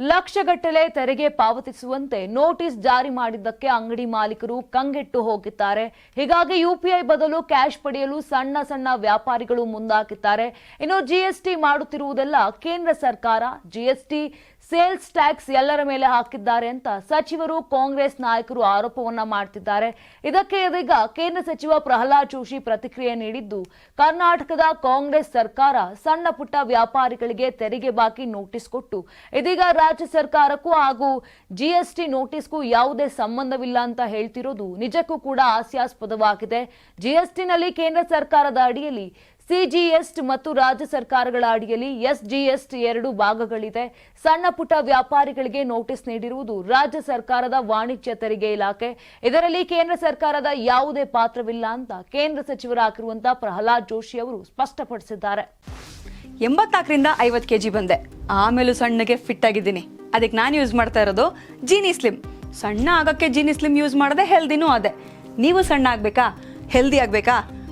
ಲಕ್ಷಗಟ್ಟಲೆ ತೆರಿಗೆ ಪಾವತಿಸುವಂತೆ ನೋಟಿಸ್ ಜಾರಿ ಮಾಡಿದ್ದಕ್ಕೆ ಅಂಗಡಿ ಮಾಲೀಕರು ಕಂಗೆಟ್ಟು ಹೋಗಿದ್ದಾರೆ. ಹೀಗಾಗಿ ಯುಪಿಐ ಬದಲು ಕ್ಯಾಶ್ ಪಡೆಯಲು ಸಣ್ಣ ಸಣ್ಣ ವ್ಯಾಪಾರಿಗಳು ಮುಂದಾಗಿದ್ದಾರೆ. ಇನ್ನು ಜಿಎಸ್ಟಿ ಮಾಡುತ್ತಿರುವುದೆಲ್ಲ ಕೇಂದ್ರ ಸರ್ಕಾರ ಜಿಎಸ್ಟಿ ಸೇಲ್ಸ್ ಟ್ಯಾಕ್ಸ್ ಎಲ್ಲರ ಮೇಲೆ ಹಾಕಿದ್ದಾರೆ ಅಂತ ಸಚಿವರು ಕಾಂಗ್ರೆಸ್ ನಾಯಕರು ಆರೋಪವನ್ನ ಮಾಡ್ತಿದ್ದಾರೆ. ಇದಕ್ಕೆ ಇದೀಗ ಕೇಂದ್ರ ಸಚಿವ ಪ್ರಹ್ಲಾದ್ ಜೋಶಿ ಪ್ರತಿಕ್ರಿಯೆ ನೀಡಿದ್ದು, ಕರ್ನಾಟಕದ ಕಾಂಗ್ರೆಸ್ ಸರ್ಕಾರ ಸಣ್ಣ ಪುಟ್ಟ ವ್ಯಾಪಾರಿಗಳಿಗೆ ತೆರಿಗೆ ಬಾಕಿ ನೋಟಿಸ್ ಕೊಟ್ಟು, ಇದೀಗ ರಾಜ್ಯ ಸರ್ಕಾರಕ್ಕೂ ಹಾಗೂ ಜಿಎಸ್ಟಿ ನೋಟಿಸ್ಗೂ ಯಾವುದೇ ಸಂಬಂಧವಿಲ್ಲ ಅಂತ ಹೇಳ್ತಿರೋದು ನಿಜಕ್ಕೂ ಕೂಡ ಹಾಸ್ಯಾಸ್ಪದವಾಗಿದೆ. ಜಿಎಸ್ಟಿನಲ್ಲಿ ಕೇಂದ್ರ ಸರ್ಕಾರದ ಅಡಿಯಲ್ಲಿ ಸಿಜಿಎಸ್ಟ್ ಮತ್ತು ರಾಜ್ಯ ಸರ್ಕಾರಗಳ ಅಡಿಯಲ್ಲಿ ಎಸ್ಜಿಎಸ್ಟ್ ಎರಡು ಭಾಗಗಳಿದೆ. ಸಣ್ಣ ಪುಟ್ಟ ವ್ಯಾಪಾರಿಗಳಿಗೆ ನೋಟಿಸ್ ನೀಡಿರುವುದು ರಾಜ್ಯ ಸರ್ಕಾರದ ವಾಣಿಜ್ಯ ತೆರಿಗೆ ಇಲಾಖೆ. ಇದರಲ್ಲಿ ಕೇಂದ್ರ ಸರ್ಕಾರದ ಯಾವುದೇ ಪಾತ್ರವಿಲ್ಲ ಅಂತ ಕೇಂದ್ರ ಸಚಿವರಾಗಿರುವಂತಹ ಪ್ರಹ್ಲಾದ್ ಜೋಶಿ ಅವರು ಸ್ಪಷ್ಟಪಡಿಸಿದ್ದಾರೆ. ಎಂಬತ್ನಾಲ್ಕರಿಂದ ಐವತ್ತು ಕೆಜಿ ಬಂದೆ. ಆಮೇಲೂ ಸಣ್ಣಗೆ ಫಿಟ್ ಆಗಿದ್ದೀನಿ. ಅದಕ್ಕೆ ನಾನು ಯೂಸ್ ಮಾಡ್ತಾ ಇರೋದು ಜೀನಿ ಸ್ಲಿಮ್ ಸಣ್ಣ ಆಗಕ್ಕೆ ಜೀನಿ ಸ್ಲಿಮ್ ಯೂಸ್ ಮಾಡದೆ ಹೆಲ್ದಿನೂ ಅದೇ. ನೀವು ಸಣ್ಣ ಆಗಬೇಕಾ? ಹೆಲ್ದಿ ಆಗಬೇಕಾ?